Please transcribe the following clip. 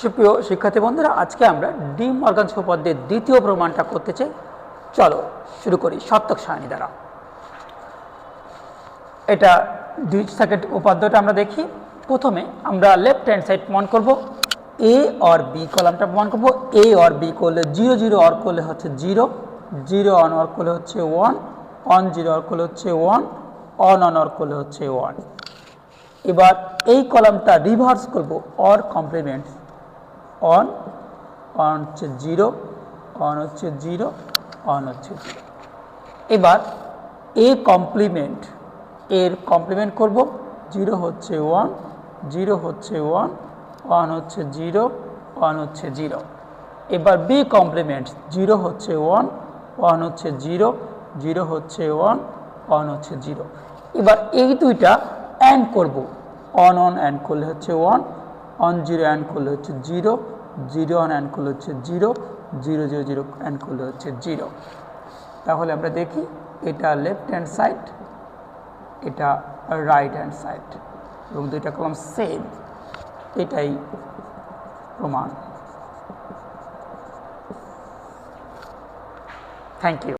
সুপ্রিয় শিক্ষার্থী বন্ধুরা, আজকে আমরা ডি মর্গান উপপাদ্যের দ্বিতীয় প্রমাণটা করতে চাই। চলো শুরু করি সত্যক সারণী দ্বারা। এটা দুই সেকেন্ড উপাদ্যটা আমরা দেখি। প্রথমে আমরা লেফট হ্যান্ড সাইড প্রমাণ করব। এ অর বি কলামটা প্রমাণ করব। এ অর বি করলে জিরো জিরো অর করলে হচ্ছে জিরো জিরো অন অর করলে হচ্ছে ওয়ান অন জিরো অর করলে হচ্ছে ওয়ান অন অন অর করলে হচ্ছে ওয়ান এবার এই কলামটা রিভার্স করব অর কমপ্লিমেন্ট অন অন হচ্ছে জিরো অন হচ্ছে জিরো অন হচ্ছে জিরো এবার এ কমপ্লিমেন্ট এর কমপ্লিমেন্ট করব। জিরো হচ্ছে ওয়ান জিরো হচ্ছে ওয়ান ওয়ান হচ্ছে জিরো ওয়ান হচ্ছে জিরো এবার বি কমপ্লিমেন্ট জিরো হচ্ছে ওয়ান ওয়ান হচ্ছে জিরো জিরো হচ্ছে ওয়ান ওয়ান হচ্ছে জিরো এবার এই দুইটা অ্যান্ড করব। অন অন অ্যান্ড করলে হচ্ছে ওয়ান অন জিরো অ্যান্ড করলে হচ্ছে জিরো জিরো অন অ্যান্ড করলে হচ্ছে zero zero zero zero and করলে হচ্ছে জিরো তাহলে আমরা দেখি এটা লেফট হ্যান্ড সাইড এটা রাইট হ্যান্ড সাইড এবং দুইটা কলম সেম এটাই প্রমাণ। Thank you